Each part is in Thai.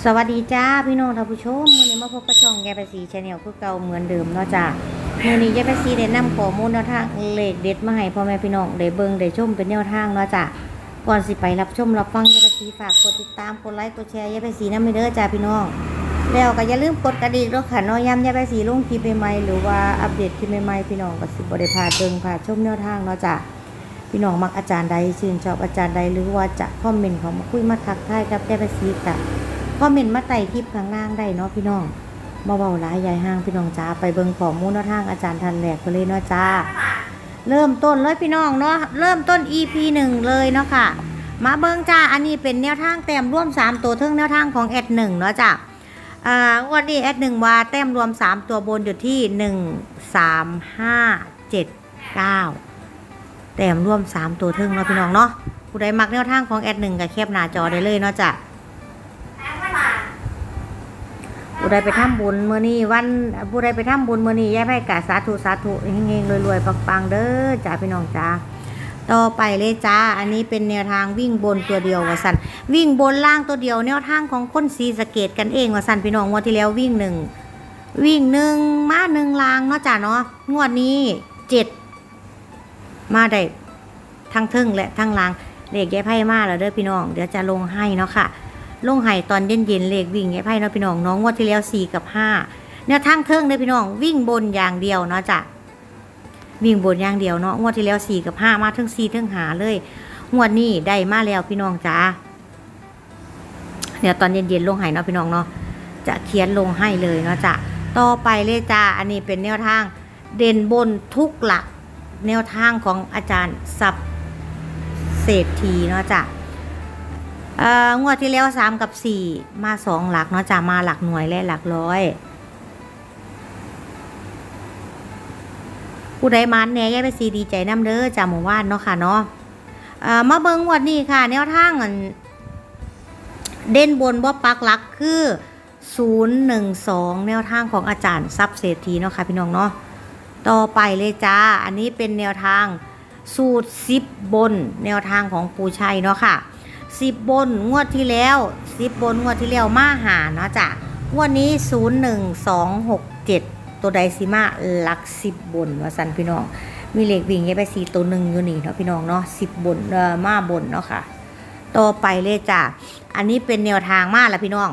สวัสดีจ้าพี่น้องท่านผู้ชมมื้อนี้มาพบกับช่องยายไปสีชาแนลคือเก่าเหมือนเดิมเนาะจ้ามื้อนี้ยายไปสีได้นำข้อมูลแนวทางเลขเด็ดมาให้พ่อแม่พี่น้องได้เบิ่งได้ชมเป็นแนวทางเนาะจ้าก่อนสิไปรับชมรับฟังยายไปสีฝากกดติดตามกดไลค์กดแชร์ยายไปสีนำไปเด้อจ้าพี่น้อง แล้วก็อย่าลืมกดกระดิ่งด้วยค่ะนาะย้ำยายไปสีลงคลิปใหม่ๆหรือว่าอัปเดตคลิปใหม่ๆพี่น้องก็สิบ่ได้พลาดเบิ่งพลาดชมแนวทางเนาะจ้าพี่น้องมักอาจารย์ใดชื่นชอบอาจารย์ใดหรือว่าจะคอมเมนต์เขามาคุยมาทักทายกับได้ไปซีกับ คอมเมนต์มาไต่คลิปข้างล่างได้เนาะพี่น้องมาเบาหลายใหญ่ห้างพี่น้องจ้าไปเบิ่งข้อมูลนทางอาจารย์ทันแหลกไปเลยเนาะจ้า เริ่มต้นเลยพี่น้องเนาะเริ่มต้น EP หนึ่งเลยเนาะค่ะ มาเบิ่งจ้าอันนี้เป็นแนวทางแต้มร่วม 3 ตัวเทิงแนวทางของแอดหนึ่งเนาะจ้าอ่าวันนี้แอดหนึ่งว่าแต้มรวม 3 ตัวบนอยู่ที่ 1 3 5 7 9 แต้มร่วม 3 ตัวเทึ่งเนาะพี่น้องเนาะผู้ใดมักแนวทางของแอดหนึ่งกับแคบหน้าจอได้เลยเนาะจ้ะ ผู้ใดไปทำบุญเมื่อนี้วันผู้ใดไปทำบุญเมื่อนี้ย่าไปกะสาธุสาธุเฮงๆรวยๆปังๆเด้อจ้าพี่น้องจ้าต่อไปเลยจ้า อันนี้เป็นแนวทางวิ่งบนตัวเดียววะสันวิ่งบนล่างตัวเดียว แนวทางของคนซีสะเกตกันเองวะสันพี่น้องงวดที่แล้ววิ่งหนึ่งวิ่งหนึ่งมาหนึ่งลางเนาะจ้าเนาะงวดนี้เจ็ดมาได้ทั้งทึ่งและทั้งลางเลขแย่ไพ่มาแล้วเด้อพี่น้อง เดี๋ยวจะลงให้เนาะค่ะ ลงให้ตอนเย็นๆเลขวิ่งแย่ไพ่เนาะพี่น้องน้องงวดที่แล้วสี่กับห้าเนี่ยทั้งเทิงเด้อพี่น้องวิ่งบนอย่างเดียวเนาะจ้ะวิ่งบนอย่างเดียวเนาะงวดที่แล้วสี่กับห้ามาทั้งสี่ทั้งหาเลยงวดนี้ได้มาแล้วพี่น้องจ้าเดี๋ยวตอนเย็นๆลงให้เนาะพี่น้องเนาะจะเขียนลงให้เลยเนาะจ้ะต่อไปเลยจ้าอันนี้เป็นแนวทาง เด่นบนทุกหลัก แนวทางของอาจารย์สับเศรษฐีเนาะจ้ะ งวดที่แล้วสามกับสี่มาสองหลักเนาะจะมาหลักหน่วยและหลักร้อยผู้ใดมันแน่ยายไปสีดีใจน้ำเด้อจ้ะหมู่บ้านเนาะค่ะเนาะมาเบิ่งงวดนี้ค่ะ แนวทางเด่นบนบ่ปักหลักคือ012แนวทางของอาจารย์ซับเศรษฐีเนาะค่ะพี่น้องเนาะต่อไปเลยจ้า อันนี้เป็นแนวทางสูตรซิบบนแนวทางของปูชัยเนาะค่ะ สิบบนงวดที่แล้วสิบบนงวดที่แล้วมาหาเนาะจ้ะงวดนี้ศูนย์หนึ่งสองหกเจ็ดตัวใดสิมาหลักสิบบนว่าสันพี่น้อง มีเลขวิ่งยังไปสี่ตัวหนึ่งอยู่นี่เนาะพี่น้องเนาะสิบบนเอ่อมาบนเนาะค่ะต่อไปเลยจ้ะอันนี้เป็นแนวทางมาแล้วพี่น้อง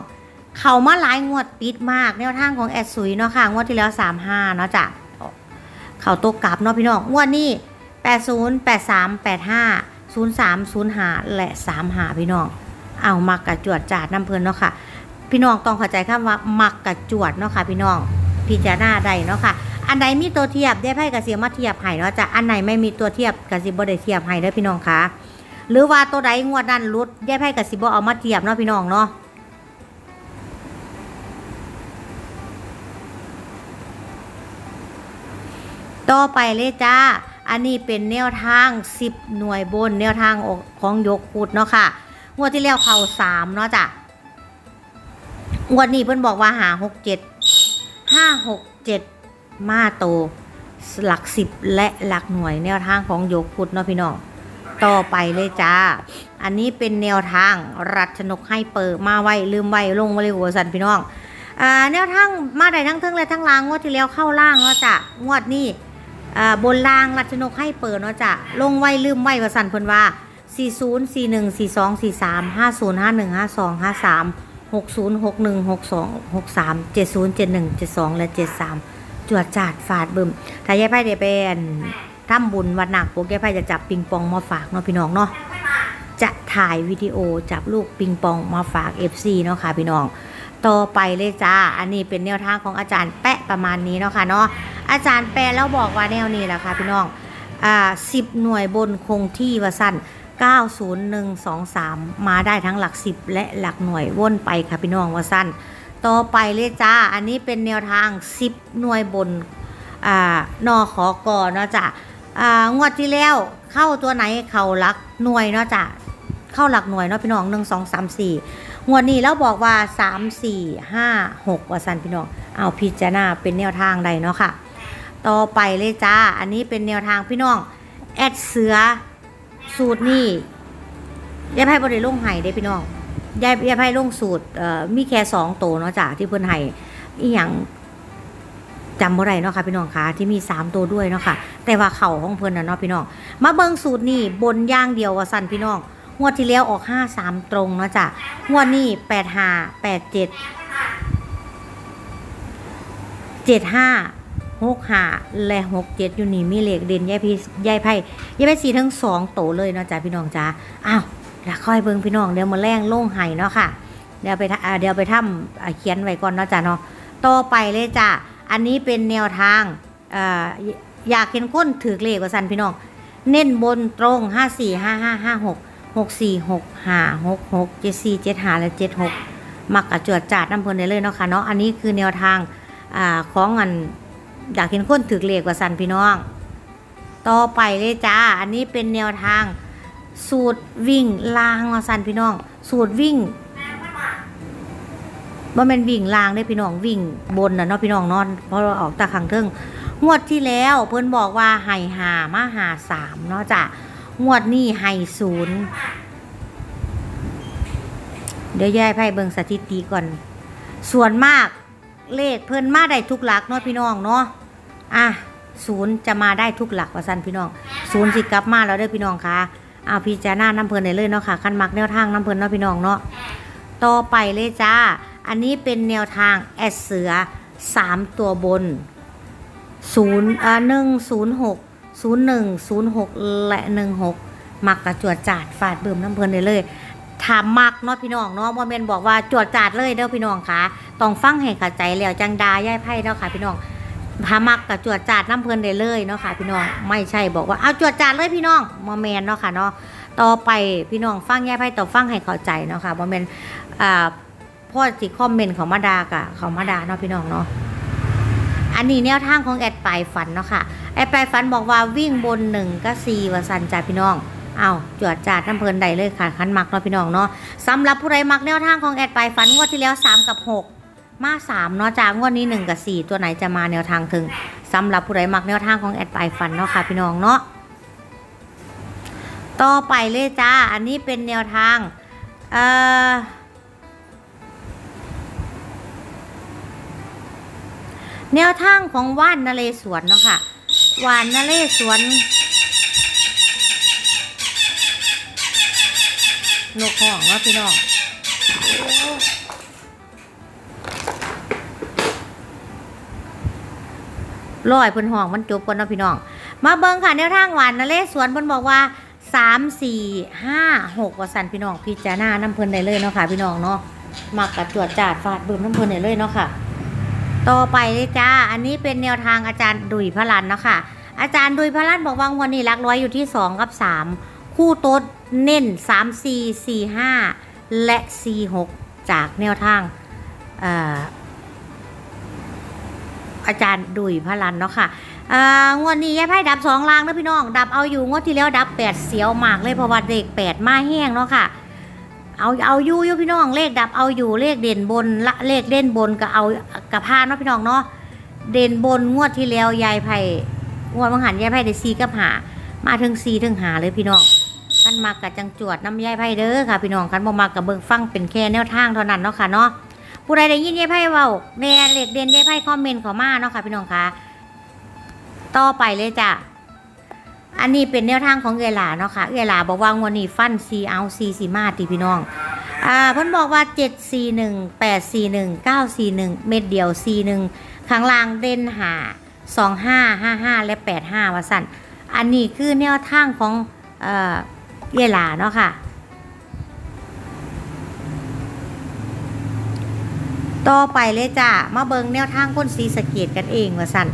เขามาหลายงวดติดมาก แนวทางของแอดสุยเนาะค่ะงวดที่แล้วสามห้าเนาะจ้ะเขาตกกลับเนาะพี่น้องงวดนี้80 83 85 03 05แปดห้า ละ35พี่น้อง เอามักกะจวดจาดน้ำเพลินเนาะค่ะ พี่น้องต้องเข้าใจคำว่ามักกะจวดเนาะค่ะ พี่น้อง พิจารณาได้เนาะค่ะ อันใดมีตัวเทียบได้ไพ่กระเสียมาเทียบให้เนาะจ้ะ อันไหนไม่มีตัวเทียบกระสิบ่ได้เทียบให้เด้อพี่น้องค่ะหรือว่าตัวใดงวดนั้นรุดได้ไพ่กระสิบ่เอามาเทียบเนาะพี่น้องเนาะต่อไปเลยจ้า อันนี้เป็นแนวทาง 10 หน่วยบนแนวทางของยกขุดเนาะค่ะ งวดที่แล้วเข่า3เนาะจ้ะ งวดนี้เพิ่นบอกว่าหา6 7 5 6 7มาโต หลัก10และหลักหน่วยแนวทางของยกขุดเนาะพี่น้อง ต่อไปเลยจ้า อันนี้เป็นแนวทางรัชนกให้เปิดมาไว้ลืมไว้ลงมาเลยหัวสันพี่น้องอ่าแนวทางมาได้ทั้งเทิงและทั้งล่างงวดที่แล้วเข้าล่างเนาะจ้ะงวดนี้ บนรางรัชนกให้เปิดเนาะจ้ะลงไว้ลืมไว้ว่าสั่นเพิ่นว่า 40 41 42 43 50 51 52 53 60 61 62 63 70 71 72 และ 73 จวดจาดฟาดบึมถ้ายายไพ่ได้เป็นทำบุญวันหนักพวกยายไพ่จะจับปิงปองมาฝากเนาะพี่น้องเนาะจะถ่ายวิดีโอจับลูกปิงปองมาฝาก FC เนาะค่ะพี่น้อง ต่อไปเลยจ้า อันนี้เป็นแนวทางของอาจารย์แปะประมาณนี้เนาะค่ะเนาะ อาจารย์แปลแล้วบอกว่าแนวนี้แหละค่ะพี่น้องอ่าสิบหน่วยบนคงที่ว่าสั้น90123 มาได้ทั้งหลัก 10 และหลักหน่วยว่นไปค่ะพี่น้องว่าสั้น ต่อไปเลยจ้า อันนี้เป็นแนวทาง 10 หน่วยบนอ่านอขอกอเนาะจ้ะงวดที่แล้วเข้าตัวไหนเข้าหลักหน่วยเนาะจ้ะเข้าหลักหน่วยเนาะพี่น้องหนึ่งวดนี้แล้วบอกว่าสามสี่ห้าหกว่าสั้นพี่น้อง เอาพิจารณาเป็นแนวทางใดเนาะค่ะ ต่อไปเลยจ้า อันนี้เป็นแนวทางพี่น้อง แอดเสือสูตรนี่ยายไพ่บริลงไห้ได้พี่น้องยายยายไพ่ลงสูตรมีแค่สองโตวเนาะจ้ะที่เพิ่นให้อีหยังจำบ่ได้เนาะค่ะพี่น้องคะที่มีสามตัวด้วยเนาะค่ะ แต่ว่าเข่าของเพิ่นนะเนาะพี่น้อง มาเบิ่งสูตรนี่บนย่างเดียวว่าสั่นพี่น้องงวดที่แล้วออกห้าสามตรงเนาะจ้ะงวดนี้แปดห้าแปดเจ็ดเจ็ด หกห้าและหกเจ็ดอยู่นี่มีเลขเด่นยายพี่ยายไพ่ยายไพ่สีทั้งสองโตเลยเนาะจ้ะพี่น้องจ้าอ้าวแล้วค่อยเบิ่งพี่น้องเดี๋ยวมาแรงโล่งไห้เนาะค่ะ เดี๋ยวไปท่าเดี๋ยวไปทำอ่าเขียนไว้ก่อนเนาะจ้ะเนาะต่อไปเลยจ้ะอันนี้เป็นแนวทางอ่าอยากเห็นก้นถือเลขว่าสันพี่น้อง เน้นบนตรงห้าสี่ห้าห้าห้าหกหกสี่หกห้าหกหกเจ็ดสี่เจ็ดห้าและเจ็ดหกมักกระจวดจาดน้ำเพลินได้เลยเนาะค่ะเนาะอันนี้คือแนวทางอ่าของอัน อยากเห็นก้นถือเลขว่าสันพี่น้อง ต่อไปเลยจ้า อันนี้เป็นแนวทาง สูตรวิ่งลางว่าสันพี่น้อง สูตรวิ่งว่ามันวิ่งลางได้พี่น้องวิ่งบนนะเนาะพี่น้องนอนเพราะเราออกตาขังเทิงงวดที่แล้วเพิ่นบอกว่าไห่หามาหาสามเนาะจ้ะงวดนี้ไห่ศูนย์เดี๋ยวยายไพ่เบิงสถิติก่อน ส่วนมาก เลขเพิ่นมาได้ทุกหลักเนาะพี่น้องเนาะอะศูนย์จะมาได้ทุกหลักว่าซั่นพี่น้องศูนย์สิกลับมาแล้วเด้อพี่น้องค่ะเอาพี่จาหน้าน้ำเพิ่นเลยเนาะค่ะคันมักแนวทางน้ำเพิ่นเนาะพี่น้องเนาะต่อไปเลยจ้า อันนี้เป็นแนวทางแอดเสือ3ตัวบน0อ่า106 01 06และ16มักกระจวดจาดฟาดเบิ่มน้ำเพลินเลยถามมักเนาะพี่น้องเนาะบ่แม่นบอกว่าจวดจาดเลยเด้อพี่น้องค่ะ ต้องฟังให้เข้าใจแล้วจังดาย่ายไพ่เนาะค่ะ พี่น้องถ้ามักกระจวดจาดน้ำเพลินได้เลยเนาะค่ะ พี่น้องไม่ใช่บอกว่าเอาจวดจาดเลยพี่น้องบ่แมนเนาะค่ะเนาะต่อไปพี่น้องฟังย่ายไพ่ต้อฟังให้เข้าใจเนาะค่ะบ่แมนอ่าพ่อสิคอมเมนต์ของมาดากะของมาดาเนาะพี่น้องเนาะอันนี้แนวทางของแอดปลายฝันเนาะค่ะแอดปลายฝันบอกว่าวิ่งบนหนึ่งก็สี่วสันจ่าพี่น้องเอาจวดจาดน้ำเพลินใดเลยค่ะคันมักเนาะพี่น้องเนาะสำหรับผู้ใดมักแนวทางของแอดปลายฝันงวดที่แล้วสามกับหก มาสามเนาะจากงวดนี้หนึ่งกับสี่ตัวไหนจะมาแนวทางถึงสำหรับผู้ใดมักแนวทางของแอดปลายฝันเนาะค่ะพี่น้องเนาะต่อไปเลยจ้า อันนี้เป็นแนวทางเอ่อแนวทางของว่านนเรศวรเนาะค่ะว่านนเรศวรนกห้องเนาะพี่น้อง ลอยเพิ่นห้องมันจบก่อนเนาะพี่น้อง มาเบิ่งค่ะแนวทางหวานนเรศวรเพิ่นบอกว่าสามสี่ห้าหกว่าสันพี่น้องพิจารณาน้ำเพิ่นได้เลยเนาะค่ะ พี่น้องเนาะมักกระจวดจาดฟาดบืมน้ำเพิ่นได้เลยเนาะค่ะ ต่อไปเลยจ้า อันนี้เป็นแนวทางอาจารย์ดุยพลันเนาะค่ะ อาจารย์ดุยพลันบอกว่าวันนี้รักร้อยอยู่ที่2กับ3คู่โต๊ดเน้น3 4 4 5และ4 6จากแนวทาง อาจารย์ดุยพลันเนาะค่ะอ่างวดนี้ยายไพ่ดับสองลางนะพี่น้อง ดับเอาอยู่งวดที่แล้วดับแปดเสียวมากเลยเพราะว่าเด็กแปดมาแห้งเนาะค่ะ เอาเอาอยู่อยู่พี่น้องเลขดับเอาอยู่เลขเด่นบนละเลขเด่นบนก็เอากับพานเนาะพี่น้องเนาะเด่นบนงวดที่แล้วยายไผ่งวดมังหันยายไผ่ได้ซีกับหามาถึงซีถึงหาเลยพี่น้องคันมากกับจังจวดน้ำยายไผ่เด้อค่ะ พี่น้องคันบ่มากกับเบิ่งฟังเป็นแค่แนวทางเท่านั้นเนาะค่ะเนาะ ผู้ใดได้ยินยายไผ่เว้าแม่เลขเด่นยายไผ่คอมเมนต์เข้ามาเนาะค่ะพี่น้องคะต่อไปเลยจ้ะอันนี้เป็นแนวทางของเอลาเนาะค่ะเอลาบอกว่างวดนี้ฟันซีเอาซีซีมาตีพี่น้องอ่าเพิ่นบอกว่า 7 4 1 8 4 1 9 4 1 เม็ดเดียว 4 1 ข้างล่างเด่นหา2 5 5 5 และ 8 5ว่าสั่นอันนี้คือแนวทางของเอ่อเอลาเนาะค่ะ ต่อไปเลยจ้ามาเบิงแนวทางคนสีสะเกตกันเองว่าสัน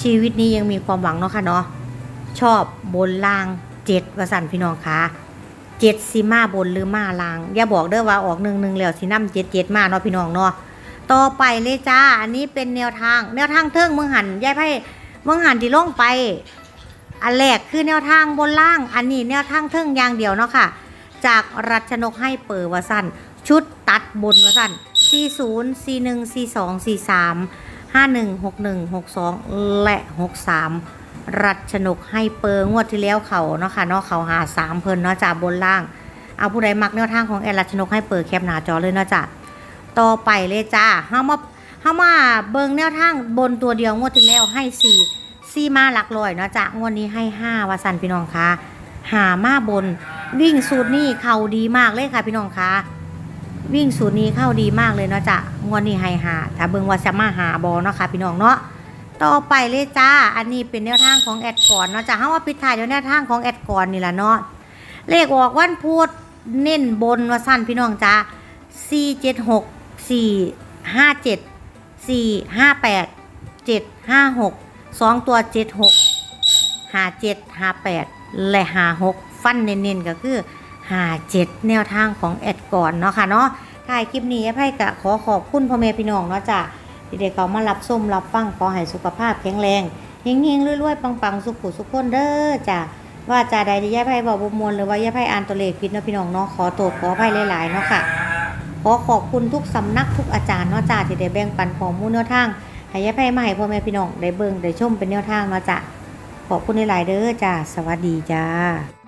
ชีวิตนี้ยังมีความหวังเนาะค่ะเนาะชอบบนล่างเจ็ดว่าสันพี่น้องคะเจ็ดสิมาบนหรือมาล่าง อย่าบอกเด้อว่าออกหนึ่งหนึ่งแล้วสิน้ำเจ็ดเจ็ดมาเนาะพี่น้องเนาะต่อไปเลยจ้าอันนี้เป็นแนวทาง แนวทางเทิงเมืองหันยายไพ่เมืองหันที่ลงไป อันแรกคือแนวทางบนล่าง อันนี้แนวทางเทิงอย่างเดียวเนาะค่ะ จากรัชนกให้เปิดวาสันชุดตัดบนวาสัน 40 41 42 43 51 61 62 และ 63 รัชนกให้เปิงงวดที่แล้วเขาเนาะค่ะเนาะเขาหาสามเพิ่นเนาะจาบนล่าง เอาผู้ใดมักแนวทางของแอรัชนกให้เปิดแคปหน้าจอเลยเนาะจ้ะต่อไปเลยจ้าเฮามาเฮามาเบิงแนวทางบนตัวเดียวงวดที่แล้วให้สี่สี่มาหลักร้อยเนาะจ้ะงวดนี้ให้ห้าว่าสันพี่น้องคะหามาบนวิ่งสูตรนี้เขาดีมากเลยค่ะพี่น้องคะ วิ่งสูตรนี้เข้าดีมากเลยเนาะจ้ะงวดนี้ให้หาถ้าเบิงว่าจะมาหาบอเนาะค่ะพี่น้องเนาะต่อไปเลยจ้า อันนี้เป็นแนวทางของแอดก่อนเนาะจ้าเฮาว่าปิดท้ายด้วยแนวทางของแอดก่อนนี่แหละเนาะเลขออกวันพุธเน้นบนว่าสั้นพี่น้องจ้า476 457 458 756 2ตัว76 57 58และ56ฟันเน้นๆก็คือ 57แนวทางของแอดก่อนเนาะค่ะเนาะถ่ายคลิปนี้ให้กะขอขอบคุณพ่อแม่พี่น้องเนาะจ้าที่ได้เขามารับส้มรับฟังขอให้สุขภาพแข็งแรงเฮงๆรวยๆปังๆ สุขุสุขคนเด้อจ้ะว่าจาใดที่ย่าไพ่บอกบมวลหรือว่าย่าไพ่อ่านตัวเลขผิดเนาะพี่น้องเนาะขอโทษขออภัยหลายๆเนาะค่ะขอขอบคุณทุกสำนักทุกอาจารย์เนาะจ้ะที่ได้แบ่งปันข้อมูลแนวทางให้ย่าไพ่มาให้พ่อแม่พี่น้องได้เบิ่งได้ชมเป็นแนวทางเนาะจ้ะขอบคุณหลายๆเด้อจ้ะสวัสดีจ้า